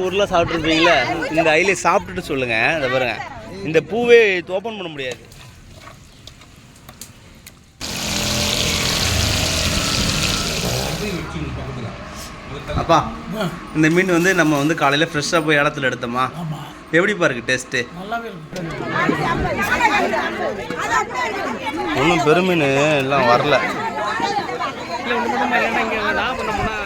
ஊரில் சாப்பிட்ருப்பீங்களே இந்த ஐலே சாப்பிட்டுட்டு சொல்லுங்க இதை பாருங்கள் இந்த பூவே ஓப்பன் பண்ண முடியாது. அப்பா இந்த மீன் வந்து நம்ம வந்து காலையில் ஃப்ரெஷ்ஷாக போய் இடத்துல எடுத்தோமா? எப்படிப்பா இருக்கு டேஸ்ட்டு ஒன்றும் பெருமீன் எல்லாம் வரல இல்லை ஒன்று பண்ணமா இல்லைன்னா இங்கே நான் பண்ணோம்னா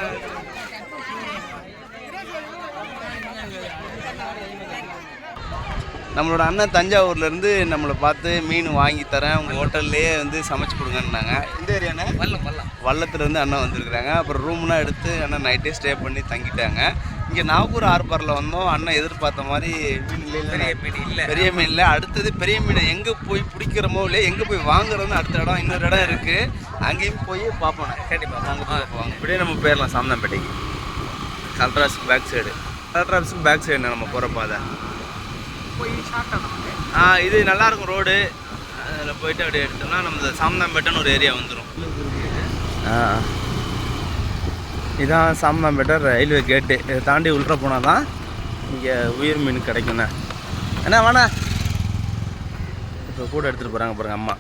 நம்மளோட அண்ணன் தஞ்சாவூர்ல இருந்து நம்மளை பார்த்து மீன் வாங்கி தரேன் உங்கள் ஹோட்டல்லையே வந்து சமைச்சு கொடுங்கன்னாங்க. இந்த ஏரியாண்ணே வல்லம் வல்லம். வள்ளத்துல இருந்து அண்ணன் வந்திருக்கிறாங்க. அப்புறம் ரூம்லாம் எடுத்து அண்ணன் நைட்டே ஸ்டே பண்ணி தங்கிட்டாங்க. இங்கே நாகூர் ஆர்பாரில் வந்தோம். அண்ணன் எதிர்பார்த்த மாதிரி மீன் இல்லை பெரிய மீன் இல்லை. பெரிய மீன் இல்லை. அடுத்தது பெரிய மீனை எங்கே போய் பிடிக்கிறோமோ இல்லை எங்கே போய் வாங்குறோம்னு அடுத்த இடம் இன்னொரு இடம் இருக்குது அங்கேயும் போய் பார்ப்போம் கண்டிப்பாக வாங்க பார்ப்போம். இப்படியே நம்ம போயிடலாம் சாம்தாம்பேட்டைக்கு கல்ட்ராஸ் பேக் சைடு கல்ட்ராஸ்க்கு பேக் சைடு நம்ம போகிற பாதை? ஆ இது நல்லா இருக்கும் ரோடு. அதில் போயிட்டு அப்படியே எடுத்தோம்னா நம்ம சாம்தாம்பேட்டைன்னு ஒரு ஏரியா வந்துடும் ஆ. இதான் சாம்தாம்பேட்டை ரயில்வே கேட்டு. இதை தாண்டி உள்ள போனால் தான் இங்கே உயிர் மீன் கிடைக்குண்ணே என்ன வேணா இப்போ கூட எடுத்துகிட்டு போகிறாங்க பாருங்க அம்மா.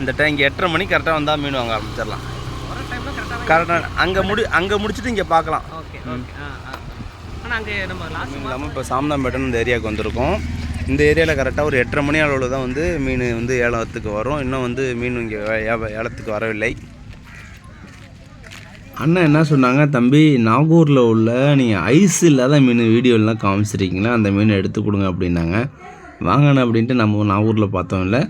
இந்த டைம் இங்கே எட்டரை மணிக்கு கரெக்டாக வந்தால் மீன் வாங்க ஆரம்பிச்சிடலாம். கரெக்டாக அங்கே முடி அங்கே முடிச்சுட்டு இங்கே பார்க்கலாம். Okay okay. நம்ம லாஸ்ட் இல்லாமல் இப்போ சாம்தாம்பேட்டைன்னு இந்த ஏரியாவுக்கு வந்திருக்கோம். இந்த ஏரியாவில் கரெக்டாக ஒரு எட்டரை மணி அளவில் தான் வந்து மீன் வந்து ஏலத்துக்கு வரும். இன்னும் வந்து மீன் இங்கே ஏலத்துக்கு வரவில்லை. அண்ணன் என்ன சொன்னாங்க? தம்பி நாகூரில் உள்ள நீங்கள் ஐஸ் இல்லாத மீன் வீடியோலாம் காமிச்சிருக்கீங்களா? அந்த மீனை எடுத்து கொடுங்க அப்படின்னாங்க. வாங்கண்ணே அப்படின்ட்டு நம்ம நாகூரில் பார்த்தோம் இல்லை.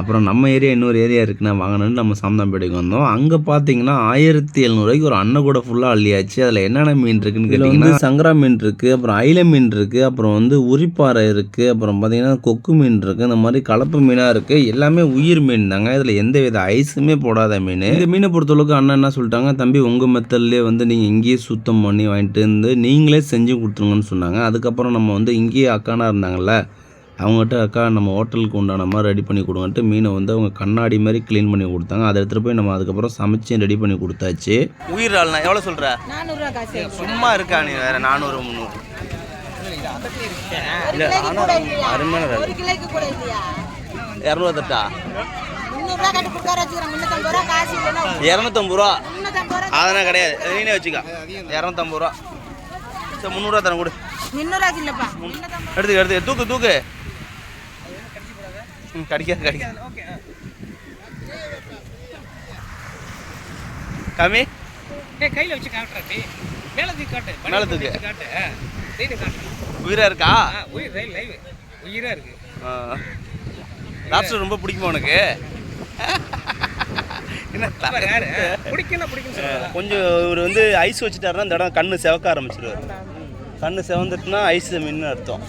அப்புறம் நம்ம ஏரியா இன்னொரு ஏரியா இருக்குண்ணா வாங்கணும்னு நம்ம சாம்தாம்பேட்டைக்கு வந்தோம். அங்கே பார்த்தீங்கன்னா ஆயிரத்தி எழுநூறுவாய்க்கு ஒரு அண்ணன் கூட ஃபுல்லாக அள்ளியாச்சு. அதில் என்னென்ன மீன் இருக்குன்னு கேட்டிங்கன்னா சங்கரா மீன் இருக்குது அப்புறம் ஐல மீன் இருக்குது அப்புறம் வந்து உரிப்பாறை இருக்குது அப்புறம் பார்த்தீங்கன்னா கொக்கு மீன் இருக்குது இந்த மாதிரி கலப்பு மீனாக இருக்குது எல்லாமே உயிர் மீன் தாங்க. இதில் எந்த வித ஐஸுமே போடாத மீன். இந்த மீனை பொறுத்தளவுக்கு அண்ணன் என்ன சொல்லிட்டாங்க தம்பி உங்கள் மெத்தட்லேயே வந்து நீங்கள் இங்கேயே சுத்தம் பண்ணி வாங்கிட்டு வந்து நீங்களே செஞ்சு கொடுத்துருங்கன்னு சொன்னாங்க. அதுக்கப்புறம் நம்ம வந்து இங்கேயே அக்கானா இருந்தாங்கல்ல அவங்ககிட்ட அக்கா நம்ம ஹோட்டலுக்கு உண்டான மாதிரி ரெடி பண்ணி கொடுங்கன்ட்டு மீனை வந்து அவங்க கண்ணாடி மாதிரி க்ளீன் பண்ணி கொடுத்தாங்க. அதை எடுத்துகிட்டு போய் நம்ம அதுக்கப்புறம் சமைச்சு ரெடி பண்ணி கொடுத்தாச்சு. உயிர் ஆள்னா எவ்வளோ சொல்கிற சும்மா இருக்கா நீ வேற? நானூறு முந்நூறு. கூட இல்லையா? அருமையான இரநூறு தட்டா இரநூத்தம்பது ரூபா? அதெல்லாம் கிடையாது. நீனே வச்சுக்க. இரநூத்தம்பது ரூபா. சரி முந்நூறுரூவா தரேன் கொடு. எடுத்துக்க எடுத்து தூக்கு தூக்கு. கடிக்காது கடிக்காது. ஓகே கம்மி கையில் வச்சு காட்டுறா டேய். மேலே தூக்கி காட்டு மேல தூக்கு. காட்டு. உயிரா இருக்கா? ஆ உயிர் ரயில் லைவ். உயிராக இருக்கு. லாப்ஸ்டர் ரொம்ப பிடிக்குமா உனக்கு? கொஞ்சம் இவர் வந்து ஐஸ் வச்சுட்டாருன்னா இந்த இடம் கண்ணு செவக்க ஆரம்பிச்சிருவாரு. கண்ணு செவந்துட்டுனா ஐஸ் மீன் அர்த்தம்.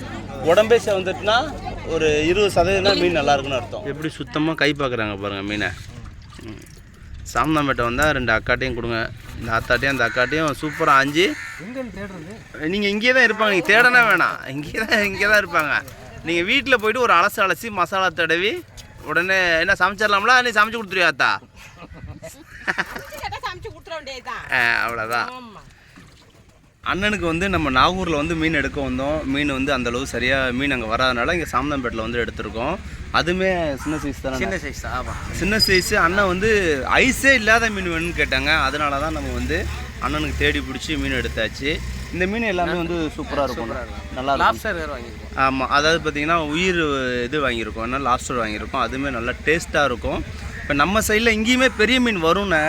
உடம்பே செவந்துட்டுனா ஒரு இருபது சதவீதம் மீன் நல்லா இருக்குன்னு அர்த்தம். எப்படி சுத்தமாக கை பார்க்குறாங்க பாருங்கள் மீனை. சாம்தாம்பேட்டை வந்தால் ரெண்டு அக்காட்டையும் கொடுங்க. இந்த அத்தாட்டையும் அந்த அக்காட்டையும் சூப்பராக அஞ்சு. நீங்கள் இங்கே தான் இருப்பாங்க. நீங்கள் தேடனே வேணாம். இங்கே தான் இங்கே தான் இருப்பாங்க. நீங்கள் வீட்டில் போயிட்டு ஒரு அலசி அலசி மசாலா தடவி உடனே என்ன சமைச்சிடலாம்ல? நீ சமைச்சு கொடுத்துருவியா அத்தா அவ்வளோதான் அண்ணனுக்கு வந்து நம்ம நாகூரில் வந்து மீன் எடுக்க வந்தோம். மீன் வந்து அந்த அளவு சரியாக மீன் அங்கே வராதனால இங்கே சாம்தாம்பேட்டில் வந்து எடுத்திருக்கோம். அதுவுமே சின்ன சைஸ் தானே? சின்ன சைஸ் தான் ஆமாம் சின்ன சைஸு அண்ணன் வந்து ஐஸே இல்லாத மீன் வேணும்னு கேட்டாங்க. அதனால தான் நம்ம வந்து அண்ணனுக்கு தேடி பிடிச்சி மீன் எடுத்தாச்சு. இந்த மீன் எல்லாமே வந்து சூப்பராக இருக்கும். நல்லா லாப்ஸ்டர் வாங்கியிருக்கோம். ஆமாம் அதாவது பார்த்தீங்கன்னா உயிர் இது வாங்கியிருக்கோம். என்ன லாப்ஸ்டர் வாங்கியிருக்கோம். அதுவுமே நல்லா டேஸ்ட்டாக இருக்கும். இப்போ நம்ம சைடில் இங்கேயுமே பெரிய மீன் வரும்னு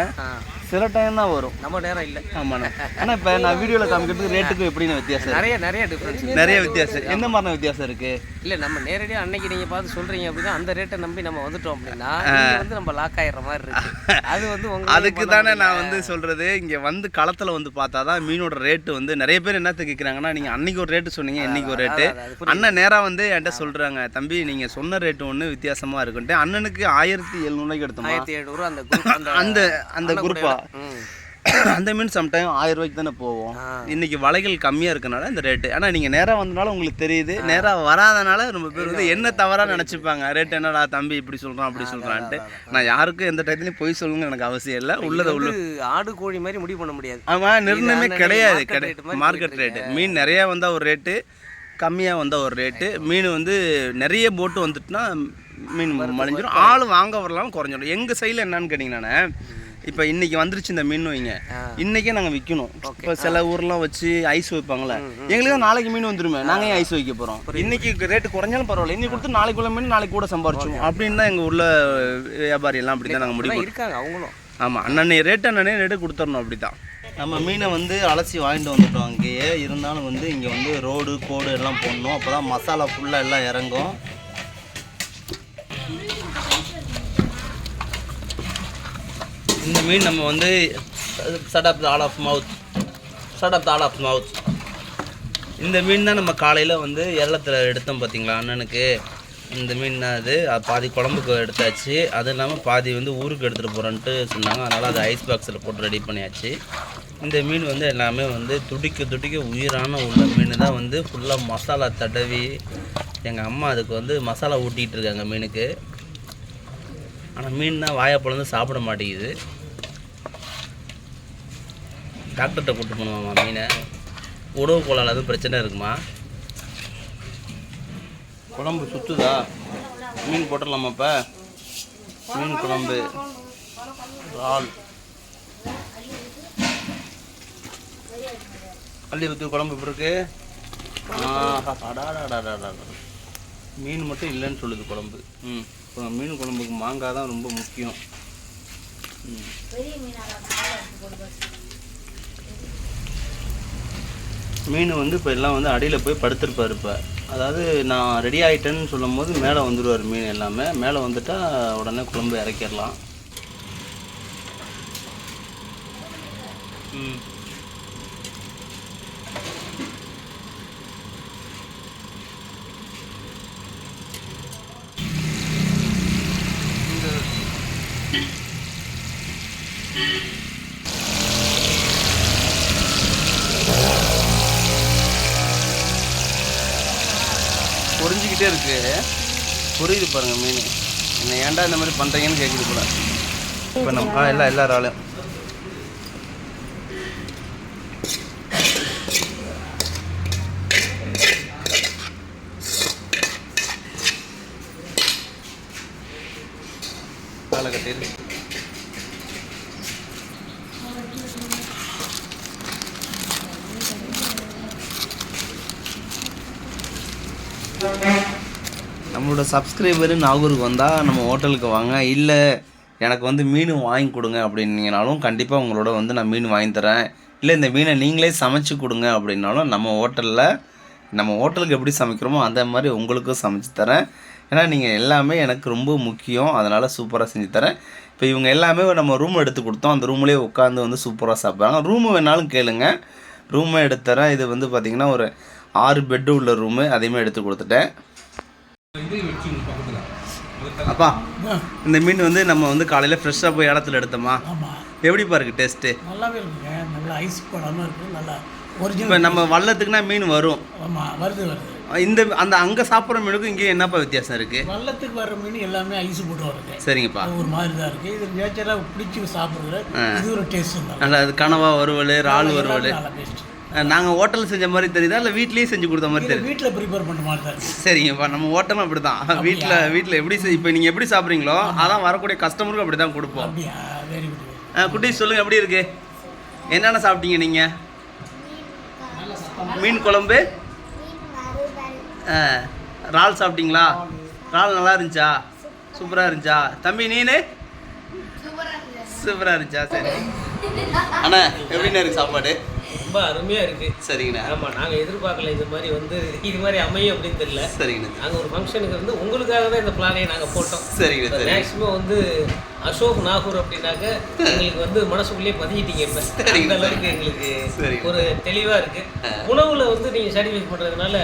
சில டைம் தான் வரும். நம்ம நேரம் இல்லை. ஆமாண்ணா. ஆனால் இப்போ நான் வீடியோவில் காமிக்கிறதுக்கு ரேட்டுக்கு எப்படின்னு வித்தியாசம்? நிறைய நிறைய டிஃப்ரென்ஸ் இருக்கு? நிறைய வித்தியாசம். எந்த மாதிரியான வித்தியாசம் இருக்குது இல்லை நம்ம நேரடியாக அன்னைக்கு நீங்கள் பார்த்து சொல்கிறீங்க அப்படின்னா அந்த ரேட்டை நம்பி நம்ம வந்துட்டோம் அப்படின்னா வந்து நம்ம லாக் ஆயிடுற மாதிரி இருக்கு. அது வந்து உங்க அதுக்கு தானே நான் வந்து சொல்கிறது இங்கே வந்து களத்தில் வந்து பார்த்தா தான் மீனோட ரேட்டு வந்து நிறைய பேர் என்னத்த கேட்குறாங்கன்னா நீங்கள் அன்னைக்கு ஒரு ரேட்டு சொன்னீங்க இன்னைக்கு ஒரு ரேட்டு. அண்ணன் நேராக வந்து என்கிட்ட சொல்கிறாங்க தம்பி நீங்கள் சொன்ன ரேட்டு ஒன்று வித்தியாசமாக இருக்குன்ட்டு. அண்ணனுக்கு ஆயிரத்தி எழுநூறுவாய்க்கு எடுத்தோமா? ஆயிரத்தி எழுநூறு அந்த குரூப் அந்த அந்த குரூப்பா அந்த மீன் சம்டைம் ஆயிரம் ரூபாய்க்கு தானே போவோம். இன்னைக்கு வலைகள் கம்மியாக இருக்கனால இந்த ரேட்டு ஆனால் நீங்கள் நேராக வந்தனால உங்களுக்கு தெரியுது. நேராக வராதனால ரொம்ப பேர் வந்து என்ன தவறாக நினச்சிப்பாங்க. ரேட் என்னடா தம்பி இப்படி சொல்கிறான் அப்படி சொல்கிறான்ட்டு நான் யாருக்கும் எந்த டயத்துலையும் பொய் சொல்லுங்க எனக்கு அவசியம் இல்லை. உள்ளதை உள்ள ஆடு கோழி மாதிரி முடிவு பண்ண முடியாது. ஆமாம் நிர்ணயமே கிடையாது. கிடையாது மார்க்கெட் ரேட்டு மீன் நிறையா வந்தால் ஒரு ரேட்டு கம்மியாக வந்தால் ஒரு ரேட்டு மீன் வந்து நிறைய போட்டு வந்துட்டுனா மீன் மலிஞ்சிடும் ஆள் வாங்க வரலாம் குறைஞ்சிடும் எங்கள் சைடில் என்னன்னு கேட்டிங்கன்னா இப்போ இன்னைக்கு வந்துருச்சு இந்த மீன் வைங்க. இன்னைக்கே நாங்கள் விற்கணும் இப்போ சில ஊர்லாம் வச்சு ஐஸ் வைப்பாங்களே எங்களுக்கு நாளைக்கு மீன் வந்துருமே. நாங்கள் ஐஸ் வைக்க போகிறோம் இன்னைக்கு ரேட்டு குறைஞ்சாலும் பரவாயில்ல. இன்னைக்கு கொடுத்து நாளைக்கு உள்ள மீன் நாளைக்கு கூட சம்பாரிச்சிடும் அப்படின்னு தான் எங்கள் உள்ள வியாபாரி எல்லாம் அப்படி தான் நாங்கள் முடிவு இருக்காங்க அவங்களும். ஆமாம் அண்ணனே ரேட் அண்ணனே ரேட்டு கொடுத்துடணும் அப்படி தான் நம்ம மீனை வந்து அலசி வாங்கிட்டு வந்துட்டோம் அங்கேயே. இருந்தாலும் வந்து இங்கே வந்து ரோடு கோடு எல்லாம் போடணும். அப்போ தான் மசாலா ஃபுல்லாக எல்லாம் இறங்கும். இந்த மீன் நம்ம வந்து shut off the all of mouth shut off the all of mouth இந்த மீன் தான் நம்ம காலையில் வந்து எல்லத்தில் எடுத்தோம் பார்த்தீங்களா அண்ணனுக்கு. இந்த மீன் தான் அது. பாதி குழம்புக்கு எடுத்தாச்சு. அது இல்லாமல் பாதி வந்து ஊருக்கு எடுத்துகிட்டு போகிறோன்ட்டு சொன்னாங்க. அதனால் அதை ஐஸ் பாக்ஸில் போட்டு ரெடி பண்ணியாச்சு. இந்த மீன் வந்து எல்லாமே வந்து துடிக்க துடிக்க உயிரான உள்ள மீன் தான் வந்து ஃபுல்லாக மசாலா தடவி எங்கள் அம்மா அதுக்கு வந்து மசாலா ஊட்டிகிட்டு இருக்காங்க மீனுக்கு. ஆனால் மீன் தான் வாயை பொழந்து சாப்பிட மாட்டேங்குது. டாக்டர்கிட்ட கூட்டு போனோம்மா மீனை. உணவு கோளால் அதுவும் பிரச்சனை இருக்குமா? குழம்பு சுற்றுதா மீன் போட்டுடலாமா இப்போ மீன் குழம்பு. இறால். அள்ளி ஊற்றி குழம்பு எப்படி இருக்கு? ஆஹா, அடாடாடாடாடா. மீன் மட்டும் இல்லைன்னு சொல்லுது குழம்பு. ம். இப்போ மீன் குழம்புக்கு மாங்காய் தான் ரொம்ப முக்கியம். மீன் வந்து இப்போ எல்லாம் வந்து அடியில் போய் படுத்திருப்பாரு இப்போ. அதாவது நான் ரெடி ஆகிட்டேன்னு சொல்லும் போது மேலே வந்துடுவார் மீன் எல்லாமே. மேலே வந்துட்டா உடனே குழம்பு இறக்கிடலாம். ம். பொறிஞ்சிக்கிட்டே இருக்கு. புரியுது பாருங்க மீன். என்ன ஏன்டா இந்த மாதிரி பண்ணுறீங்கன்னு கேட்குது போல. இப்போ நம்ம எல்லா எல்லா இறாலும். நம்மளோட சப்ஸ்கிரைபரு நாகூருக்கு வந்தால் நம்ம ஹோட்டலுக்கு வாங்க. இல்லை எனக்கு வந்து மீன் வாங்கி கொடுங்க அப்படின்னீங்கனாலும் கண்டிப்பாக உங்களோட வந்து நான் மீன் வாங்கி தரேன். இல்லை இந்த மீனை நீங்களே சமைச்சு கொடுங்க அப்படின்னாலும் நம்ம ஹோட்டலில் நம்ம ஹோட்டலுக்கு எப்படி சமைக்கிறோமோ அந்த மாதிரி உங்களுக்கும் சமைச்சு தரேன். ஏன்னா நீங்கள் எல்லாமே எனக்கு ரொம்ப முக்கியம். அதனால் சூப்பராக செஞ்சு தரேன். இப்போ இவங்க எல்லாமே நம்ம ரூம் எடுத்து கொடுத்தோம். அந்த ரூம்லேயே உட்காந்து வந்து சூப்பராக சாப்பிட்றாங்க ரூம் வேணாலும் கேளுங்க. ரூமே எடுத்து தரேன். இது வந்து பார்த்திங்கன்னா ஒரு ஆறு பெட்டு உள்ள ரூமு அதையுமே எடுத்து கொடுத்துட்டேன். அப்பா இந்த மீன் வந்து நம்ம வந்து காலையில் ஃப்ரெஷ்ஷாக போய் இடத்துல எடுத்தோமா? எப்படிப்பா இருக்கு டேஸ்ட்டு நல்லாவே இருக்குங்க. நல்லா ஐஸ் படாமல் இருக்குது நல்லா இப்போ நம்ம வள்ளத்துக்குனா மீன் வரும். ஆமாம் வருது வருது. இந்த அந்த அங்கே சாப்பிட்ற மீனுக்கும் இங்கே என்னப்பா வித்தியாசம் இருக்குது வள்ளத்துக்கு வர்ற மீன் எல்லாமே ஐஸ் போட்டு வருது. சரிங்கப்பா. ஒரு மாதிரி தான் இருக்குது இது நேச்சராக பிடிச்சி சாப்பிட்றது இது ஒரு டேஸ்ட் நல்லா அது கனவா வறுவல் இறால் வறுவல். நல்லா டேஸ்ட் நாங்கள் ஹோட்டல் செஞ்ச மாதிரி தெரியுதா? இல்லை வீட்லேயே செஞ்சு கொடுத்த மாதிரி தெரியுது? வீட்டில் ப்ரிப்பேர் பண்ண மாதிரி சரிங்கப்பா நம்ம ஹோட்டலும் அப்படி தான் வீட்டில் வீட்டில் எப்படி செய்- இப்போ நீங்கள் எப்படி சாப்பிட்றீங்களோ அதான் வரக்கூடிய கஸ்டமருக்கும் அப்படி தான் கொடுப்போம். அப்படியா? வெரி குட் ஆ, குட்டீஸ் சொல்லுங்கள் எப்படி இருக்கு? என்னென்ன சாப்பிட்டீங்க நீங்கள் மீன் குழம்பு. ஆ, இறால் சாப்பிட்டீங்களா? இறால் நல்லா இருந்துச்சா? சூப்பராக இருந்துச்சா? தம்பி நீனு? சூப்பராக இருந்துச்சா. சரி. அண்ணா எப்படிண்ணா இருக்கு சாப்பாடு? ரொம்ப அருமையாக இருக்குது சரிங்கண்ணா. ஆமாம் நாங்கள் எதிர்பார்க்கல இது மாதிரி வந்து இது மாதிரி அமையும் அப்படின்னு தெரியல. சரிங்கண்ணா. நாங்கள் ஒரு ஃபங்க்ஷனுக்கு வந்து உங்களுக்காக தான் இந்த பிளானையை நாங்கள் போட்டோம். சரிங்கண்ணா சரி மேக்ஸிமம் வந்து அசோக் நாகூர் அப்படின்னாக்க எங்களுக்கு வந்து மனசுக்குள்ளேயே பதிஞ்சிட்டீங்க இப்போ. அந்த அளவுக்கு எங்களுக்கு. ஒரு தெளிவாக இருக்கு. உணவுல வந்து நீங்கள் சாட்டிஸ்ஃபை பண்ணுறதுனால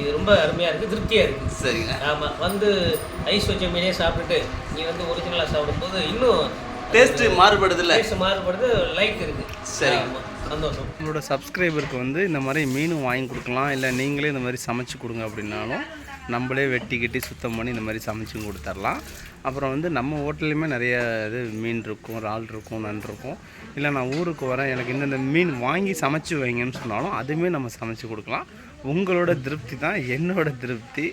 இது ரொம்ப அருமையாக இருக்குது திருப்தியாக இருக்குது சரிங்க ஆமாம் வந்து ஐஸ் வச்ச மீனே சாப்பிட்டுட்டு நீ வந்து ஒரிஜினலாக சாப்பிடும்போது இன்னும் டேஸ்ட்டு மாறுபடுதில்ல. டேஸ்ட் மாறுபடுது லைக் இருக்கு. சரி. சந்தோஷம். உங்களோட சப்ஸ்கிரைபருக்கு வந்து இந்த மாதிரி மீனும் வாங்கி கொடுக்கலாம். இல்லை நீங்களே இந்த மாதிரி சமைச்சு கொடுங்க அப்படின்னாலும் நம்மளே வெட்டி கட்டி சுத்தம் பண்ணி இந்த மாதிரி சமைச்சும் கொடுத்துர்லாம். அப்புறம் வந்து நம்ம ஹோட்டல்லையுமே நிறைய இது மீன் இருக்கும் இறால் இருக்கும் நன் இருக்கும். இல்லை நான் ஊருக்கு வரேன் எனக்கு இந்தந்த மீன் வாங்கி சமைச்சு வைங்கன்னு சொன்னாலும் அதுவுமே நம்ம சமைச்சு கொடுக்கலாம். உங்களோட திருப்தி தான் என்னோட திருப்தி.